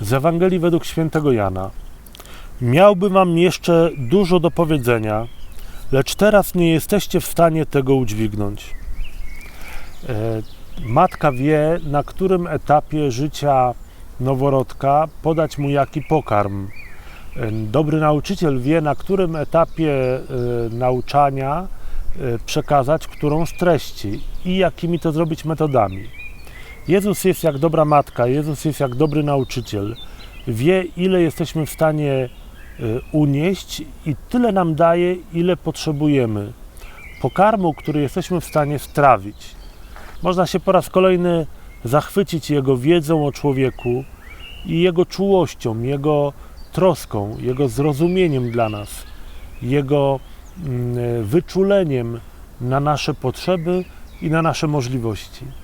z Ewangelii według świętego Jana. Miałbym wam jeszcze dużo do powiedzenia, lecz teraz nie jesteście w stanie tego udźwignąć. E, Matka wie, na którym etapie życia noworodka podać mu jaki pokarm. E, Dobry nauczyciel wie, na którym etapie e, nauczania przekazać którą z treści i jakimi to zrobić metodami. Jezus jest jak dobra matka, Jezus jest jak dobry nauczyciel. Wie, ile jesteśmy w stanie e, unieść i tyle nam daje, ile potrzebujemy. Pokarmu, który jesteśmy w stanie strawić. Można się po raz kolejny zachwycić Jego wiedzą o człowieku i Jego czułością, Jego troską, Jego zrozumieniem dla nas, Jego mm, wyczuleniem na nasze potrzeby i na nasze możliwości.